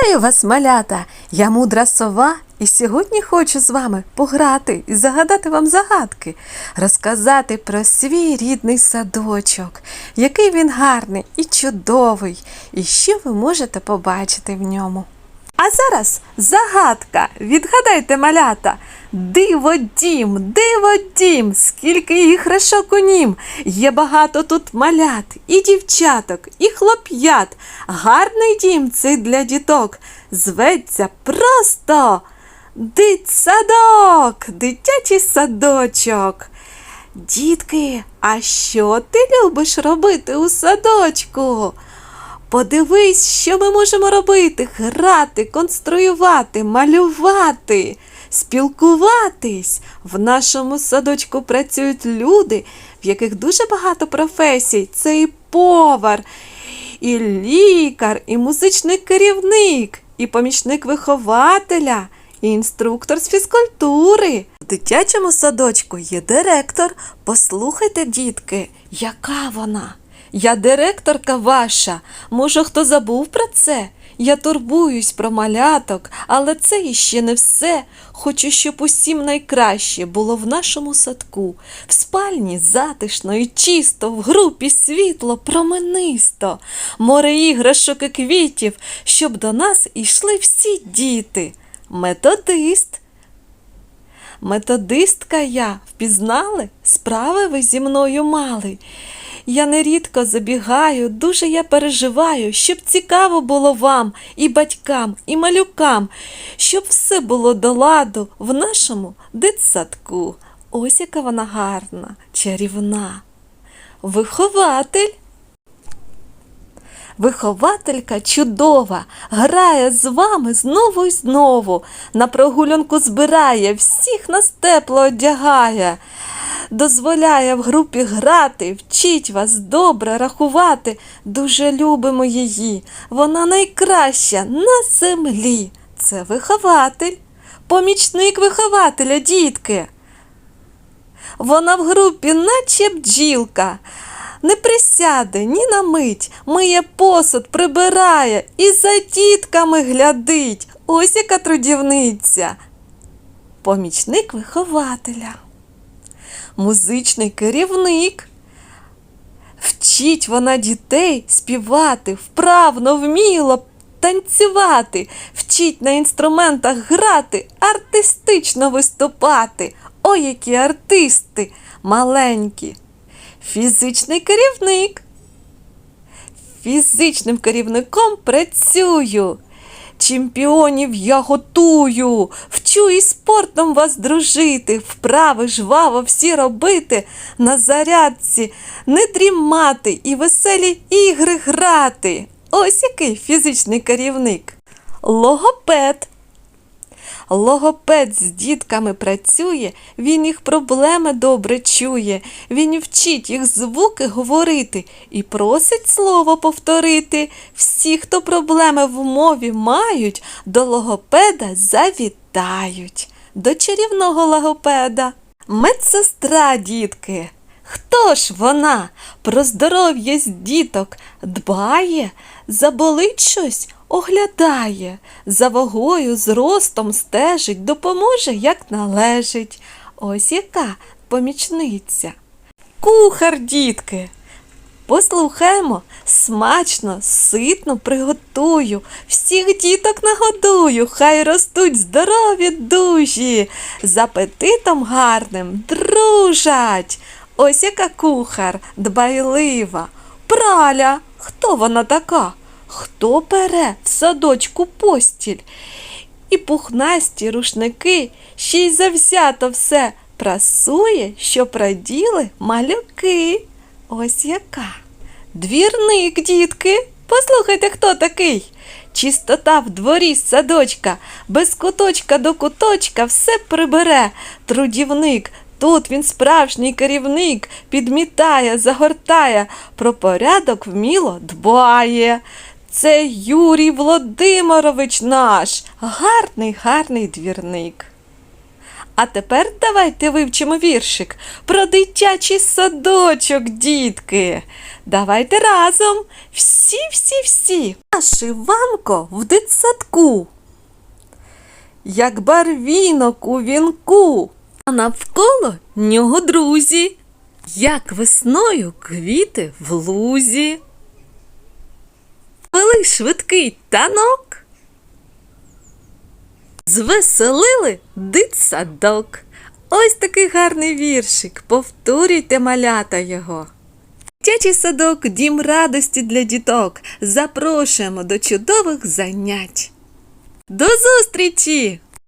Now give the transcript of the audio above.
Вітаю вас, малята! Я мудра сова, і сьогодні хочу з вами пограти і загадати вам загадки, розказати про свій рідний садочок, який він гарний і чудовий, і що ви можете побачити в ньому. А зараз загадка. Відгадайте, малята. Диво дім, диво дім, скільки іграшок у нім. Є багато тут малят, і дівчаток, і хлоп'ят. Гарний дім цей для діток. Зветься просто дитсадок, дитячий садочок. Дітки, а що ти любиш робити у садочку? Подивись, що ми можемо робити: грати, конструювати, малювати, спілкуватись. В нашому садочку працюють люди, в яких дуже багато професій. Це і повар, і лікар, і музичний керівник, і помічник вихователя, і інструктор з фізкультури. В дитячому садочку є директор. Послухайте, дітки, яка вона? Я директорка ваша. Може, хто забув про це? Я турбуюсь про маляток, але це іще не все. Хочу, щоб усім найкраще було в нашому садку, в спальні затишно і чисто, в групі світло, променисто, море іграшок і квітів, щоб до нас ішли всі діти. Методист. Методистка я, впізнали? Справи ви зі мною мали. Я нерідко забігаю, дуже я переживаю, щоб цікаво було вам, і батькам, і малюкам, щоб все було до ладу в нашому дитсадку. Ось яка вона гарна, чарівна. Вихователь. Вихователька чудова, грає з вами знову і знову, на прогулянку збирає, всіх нас тепло одягає, дозволяє в групі грати, вчить вас добре рахувати. Дуже любимо її. Вона найкраща на землі. Це вихователь, помічник вихователя, дітки. Вона в групі, наче бджілка. Не присяде ні на мить, миє посуд, прибирає і за дітками глядить. Ось яка трудівниця. Помічник вихователя. Музичний керівник. Вчить вона дітей співати, вправно, вміло танцювати, вчить на інструментах грати, артистично виступати. Ой, які артисти маленькі. Фізичний керівник. Фізичним керівником працюю. Чемпіонів я готую, вчу і спортом вас дружити, вправи жваво всі робити, на зарядці не дрімати і веселі ігри грати. Ось який фізичний керівник. Логопед. Логопед з дітками працює, він їх проблеми добре чує, він вчить їх звуки говорити і просить слово повторити. Всі, хто проблеми в мові мають, до логопеда завітають. До чарівного логопеда. Медсестра, дітки. Хто ж вона про здоров'я з діток дбає, заболить щось, оглядає, за вагою, зростом стежить, допоможе, як належить. Ось яка помічниця. Кухар, дітки. Послухаємо, смачно, ситно приготую, всіх діток нагодую, хай ростуть здорові дужі, з апетитом гарним дружать. Ось яка кухар дбайлива. Праля, хто вона така? Хто пере в садочку постіль? І пухнасті рушники ще й завзято все прасує, що праділи малюки. Ось яка. Двірник, дітки. Послухайте, хто такий. Чистота в дворі садочка, без куточка до куточка все прибере. Трудівник, тут він справжній керівник, підмітає, загортає, про порядок вміло дбає. Це Юрій Володимирович наш, гарний, гарний двірник. А тепер давайте вивчимо віршик про дитячий садочок, дітки. Давайте разом. Всі, всі, всі. Наш Іванко в дитсадку. Як барвінок у вінку, а навколо нього друзі, як весною квіти в лузі. Вели швидкий танок. Звеселили дитсадок. Ось такий гарний віршик. Повторюйте малята його. Дитячий садок дім радості для діток. Запрошуємо до чудових занять. До зустрічі!